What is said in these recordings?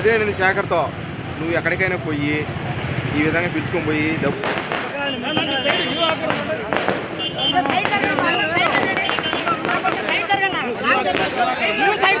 అదే నేను శేఖర్తో నువ్వు ఎక్కడికైనా పోయి ఈ విధంగా పిలుచుకొని పోయి డబ్బు సైడ్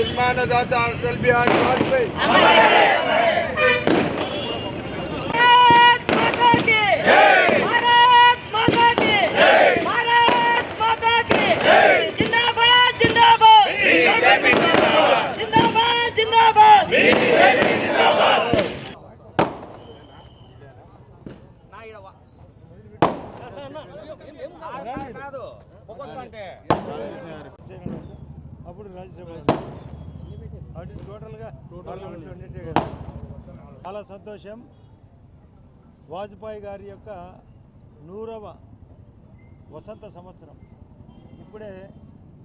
నిర్మాణదాత అటల్ బిహారీ వాజ్పేయి. కాదు అంటే అప్పుడు టోటల్గా కదా. చాలా సంతోషం. వాజ్పేయి గారి యొక్క నూరవ వసంత సంవత్సరం. ఇప్పుడే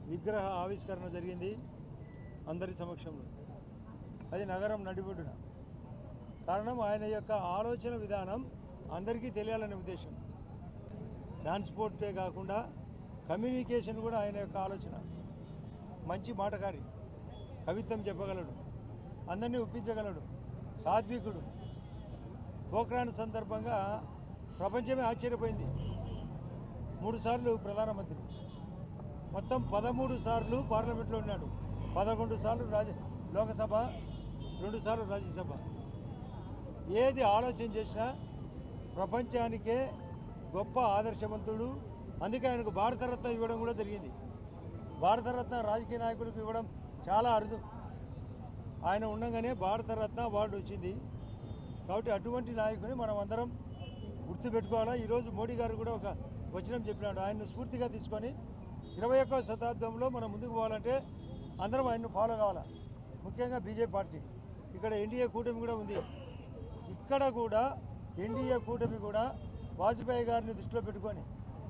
విగ్రహ ఆవిష్కరణ జరిగింది అందరి సమక్షంలో. అది నగరం నడిబొడ్డున. కారణం ఆయన యొక్క ఆలోచన విధానం అందరికీ తెలియాలనే ఉద్దేశం. ట్రాన్స్పోర్టే కాకుండా కమ్యూనికేషన్ కూడా ఆయన యొక్క ఆలోచన. మంచి మాటకారి కవిత్వం చెప్పగలడు. అందరినీ ఒప్పించగలడు. సాత్వికుడు. పోఖ్రాన్ సందర్భంగా ప్రపంచమే ఆశ్చర్యపోయింది. మూడు సార్లు ప్రధానమంత్రి. మొత్తం పదమూడు సార్లు పార్లమెంట్లో ఉన్నాడు. పదకొండు సార్లు రాజ లోకసభ రెండు సార్లు రాజ్యసభ. ఏది ఆలోచన చేసినా ప్రపంచానికే గొప్ప ఆదర్శవంతుడు. అందుకే ఆయనకు భారతరత్న ఇవ్వడం కూడా జరిగింది. భారతరత్న రాజకీయ నాయకులకు ఇవ్వడం చాలా అరుదు. ఆయన ఉండగానే భారతరత్న అవార్డు వచ్చింది. కాబట్టి అటువంటి నాయకుని మనం అందరం గుర్తుపెట్టుకోవాలా? ఈరోజు మోడీ గారు కూడా ఒక వచనం చెప్పినాడు. ఆయన్ను స్ఫూర్తిగా తీసుకొని ఇరవై ఒక్కవ శతాబ్దంలో మనం ముందుకు పోవాలంటే అందరం ఆయన్ను ఫాలో కావాలా? ముఖ్యంగా బీజేపీ పార్టీ. ఇక్కడ ఎన్డీఏ కూటమి కూడా ఉంది. ఇక్కడ కూడా ఎన్డీఏ కూటమి కూడా వాజ్పేయి గారిని దృష్టిలో పెట్టుకొని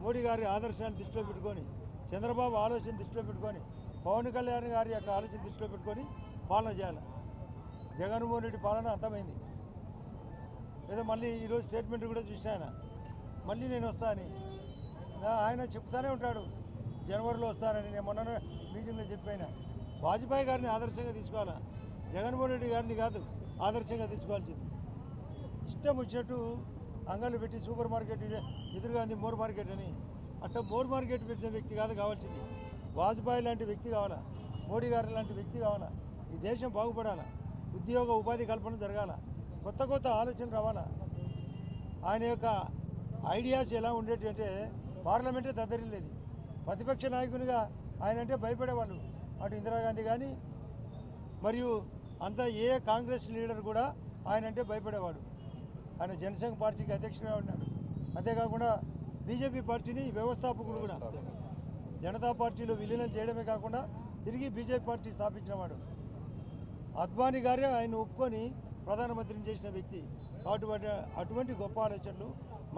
మోడీ గారి ఆదర్శాన్ని దృష్టిలో పెట్టుకొని చంద్రబాబు ఆలోచన దృష్టిలో పెట్టుకొని పవన్ కళ్యాణ్ గారి యొక్క ఆలోచన దృష్టిలో పెట్టుకొని పాలన చేయాలి. జగన్మోహన్ రెడ్డి పాలన అంతమైంది లేదా మళ్ళీ ఈరోజు స్టేట్మెంట్ కూడా చూసిన ఆయన. మళ్ళీ నేను వస్తానని ఆయన చెప్తానే ఉంటాడు. జనవరిలో వస్తానని నేను మొన్న మీటింగ్లో చెప్పాను. వాజ్పేయి గారిని ఆదర్శంగా తీసుకోవాలా? జగన్మోహన్ రెడ్డి గారిని కాదు ఆదర్శంగా తీసుకోవాల్సింది. ఇష్టం వచ్చినట్టు అంగళ్ళు పెట్టి సూపర్ మార్కెట్ ఎదురుగా ఉంది మోర్ మార్కెట్ అని అట్ట మోర్ మార్కెట్ పెట్టిన వ్యక్తి కాదు కావాల్సింది. వాజ్పేయి లాంటి వ్యక్తి కావాలా? మోడీ గారు లాంటి వ్యక్తి కావాలా? ఈ దేశం బాగుపడాలా? ఉద్యోగ ఉపాధి కల్పన జరగాల? కొత్త కొత్త ఆలోచన రావాలా? ఆయన యొక్క ఐడియాస్ ఎలా ఉండేటంటే పార్లమెంటే దద్దరిల్లేది. ప్రతిపక్ష నాయకునిగా ఆయన అంటే భయపడేవాళ్ళు. అటు ఇందిరాగాంధీ కానీ మరియు అంతా ఏ కాంగ్రెస్ లీడర్ కూడా ఆయన అంటే భయపడేవాడు. ఆయన జనసంఘ పార్టీకి అధ్యక్షుడిగా ఉన్నాడు. అంతేకాకుండా బీజేపీ పార్టీని వ్యవస్థాపకుడు కూడా. జనతా పార్టీలో విలీనం చేయడమే కాకుండా తిరిగి బీజేపీ పార్టీ స్థాపించినవాడు అద్వానీ గారే ఆయన ఒప్పుకొని ప్రధానమంత్రిని చేసిన వ్యక్తి. కాబట్టి అటువంటి గొప్ప ఆలోచనలు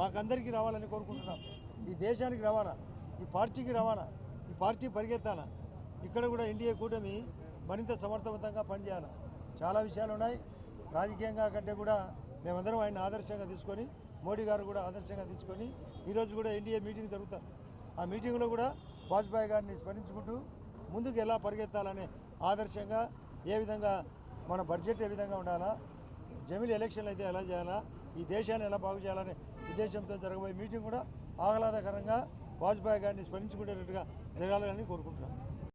మాకందరికీ రావాలని కోరుకుంటున్నాం. ఈ దేశానికి రవాణా ఈ పార్టీకి రవాణా ఈ పార్టీ పరిగెత్తాలా? ఇక్కడ కూడా ఎన్డీఏ కూటమి మరింత సమర్థవంతంగా పనిచేయాలి? చాలా విషయాలు ఉన్నాయి రాజకీయంగా కంటే కూడా మేమందరం ఆయన ఆదర్శంగా తీసుకొని మోడీ గారు కూడా ఆదర్శంగా తీసుకొని ఈరోజు కూడా ఎన్డీఏ మీటింగ్ జరుగుతా ఆ మీటింగ్లో కూడా వాజ్పేయి గారిని స్మరించుకుంటూ ముందుకు ఎలా పరిగెత్తాలనే ఆదర్శంగా ఏ విధంగా మన బడ్జెట్ ఏ విధంగా ఉండాలా జమిలి ఎలక్షన్లు అయితే ఎలా చేయాలా ఈ దేశాన్ని ఎలా బాగు చేయాలనే ఉద్దేశంతో జరగబోయే మీటింగ్ కూడా ఆహ్లాదకరంగా వాజ్పేయి గారిని స్మరించుకునేటట్టుగా జరగాలని కోరుకుంటున్నాను.